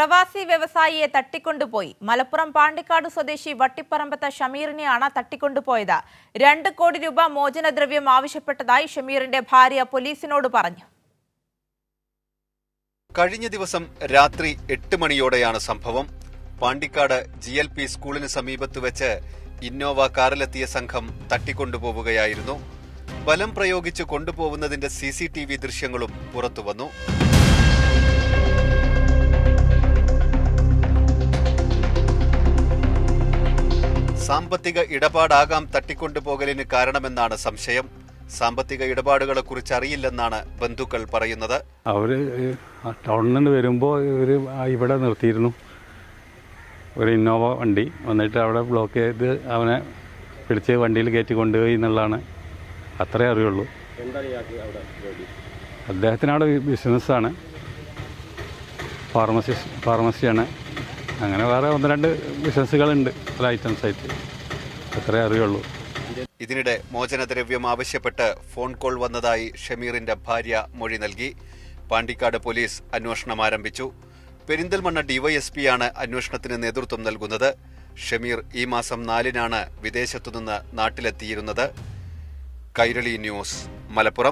പ്രവാസി വ്യവസായിയെ തട്ടിക്കൊണ്ടുപോയി. മലപ്പുറം പാണ്ടിക്കാട് സ്വദേശി വട്ടിപ്പറമ്പത്ത് ഷമീറിനെയാണ് തട്ടിക്കൊണ്ടുപോയത്. രണ്ട് കോടി രൂപ മോചനദ്രവ്യം ആവശ്യപ്പെട്ടതായി ഷമീറിന്റെ ഭാര്യ പോലീസിനോട് പറഞ്ഞു. കഴിഞ്ഞ ദിവസം രാത്രി എട്ട് മണിയോടെയാണ് സംഭവം. പാണ്ടിക്കാട് ജി എൽ പി സ്കൂളിന് സമീപത്ത് വെച്ച് ഇന്നോവ കാറിലെത്തിയ സംഘം തട്ടിക്കൊണ്ടുപോവുകയായിരുന്നു. ബലം പ്രയോഗിച്ച് കൊണ്ടുപോകുന്നതിന്റെ സി സി ടി വി ദൃശ്യങ്ങളും പുറത്തുവന്നു. സാമ്പത്തിക ഇടപാടാകാം തട്ടിക്കൊണ്ടുപോകലിന് കാരണമെന്നാണ് സംശയം. സാമ്പത്തിക ഇടപാടുകളെ കുറിച്ച് അറിയില്ലെന്നാണ് ബന്ധുക്കൾ പറയുന്നത് അവർ ടൗണിൽ വരുമ്പോൾ ഇവർ ഇവിടെ നിർത്തിയിരുന്നു. ഒരു ഇന്നോവ വണ്ടി. വന്നിട്ട് അവിടെ ബ്ലോക്ക് ചെയ്ത് അവനെ പിടിച്ച് വണ്ടിയിൽ കയറ്റി കൊണ്ടുപോയി എന്നുള്ളതാണ് അത്രേ അറിയുള്ളൂ. അദ്ദേഹത്തിന് അവിടെ ബിസിനസ്സാണ് ഫാർമസി ഫാർമസിയാണ് അങ്ങനെ വേറെ ഒന്ന് രണ്ട് ബിസിനസ്സുകളുണ്ട് പല ഐറ്റംസ് ആയിട്ട്? അത്രേ അറിയുള്ളൂ. ഇതിനിടെ മോചനദ്രവ്യം ആവശ്യപ്പെട്ട് ഫോൺ കോൾ വന്നതായി ഷമീറിന്റെ ഭാര്യ മൊഴി നൽകി. പാണ്ടിക്കാട് പോലീസ് അന്വേഷണം ആരംഭിച്ചു. പെരിന്തൽമണ്ണ ഡിവൈഎസ്പിയാണ് അന്വേഷണത്തിന് നേതൃത്വം നൽകുന്നത്. ഷമീർ ഈ മാസം നാലിനാണ് വിദേശത്തുനിന്ന് നാട്ടിലെത്തിയിരുന്നത്. കൈരളി ന്യൂസ് മലപ്പുറം.